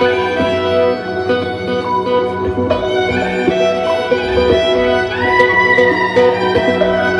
Thank you.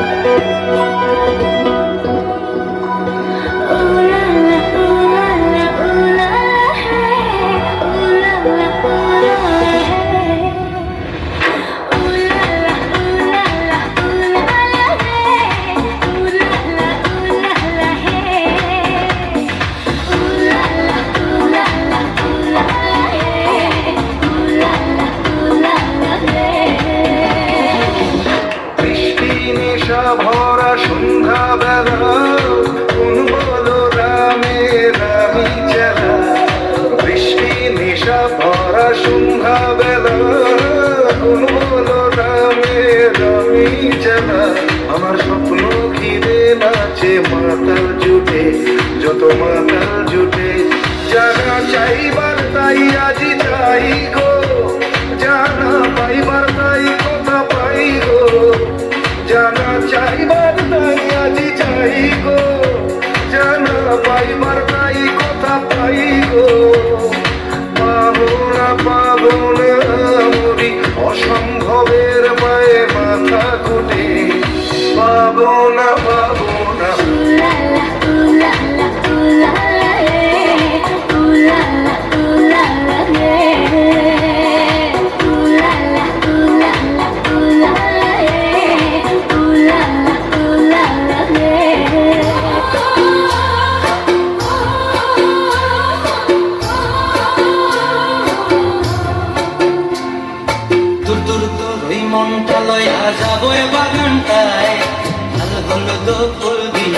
আমার স্বপ্ন ঘিরে নাচে, মাতাল জুটে, যত মাতাল জুটে। জানা চাইবার তাই আজি চাই গো, জানা পাইবার তাই কথা পাই গো। জানা চাইবার তাই আজি চাই গো, জানা পাইবার তাই কথা পাই গো। পাবো না পাবো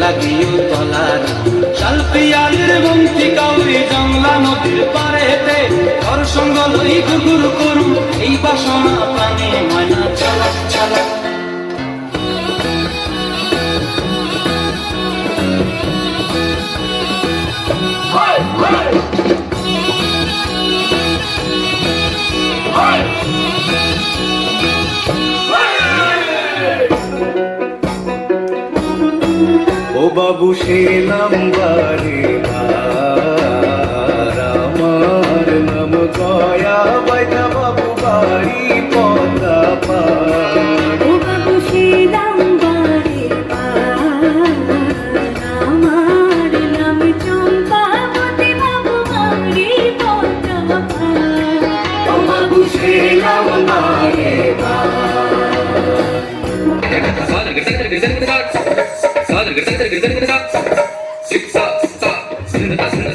লাগিও তলার। শাল পিয়ালির বন্তি কাউরি জংলা নদীর পারেতে তোর সঙ্গ লই কুকুর করু এই বাসনা প্রাণে ময়না চালাক ছলাক বাবু সে নাম্বারে আমার নাম গয়া বাইদা বাবু বাড়ি পদা বাবু así, así.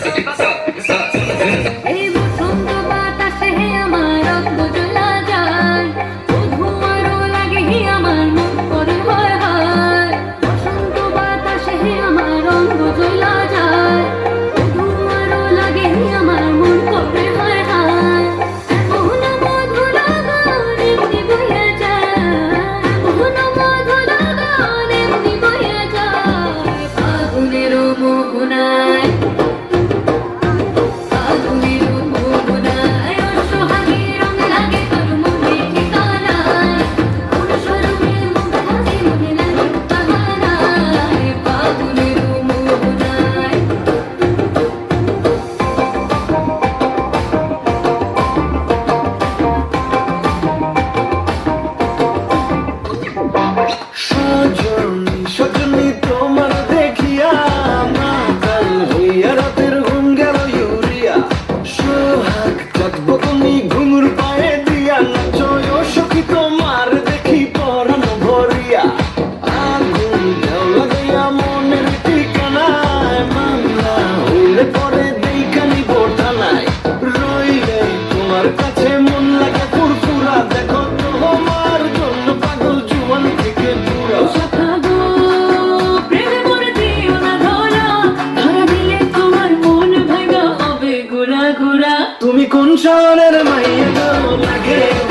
কোন মাইয়া লাগে।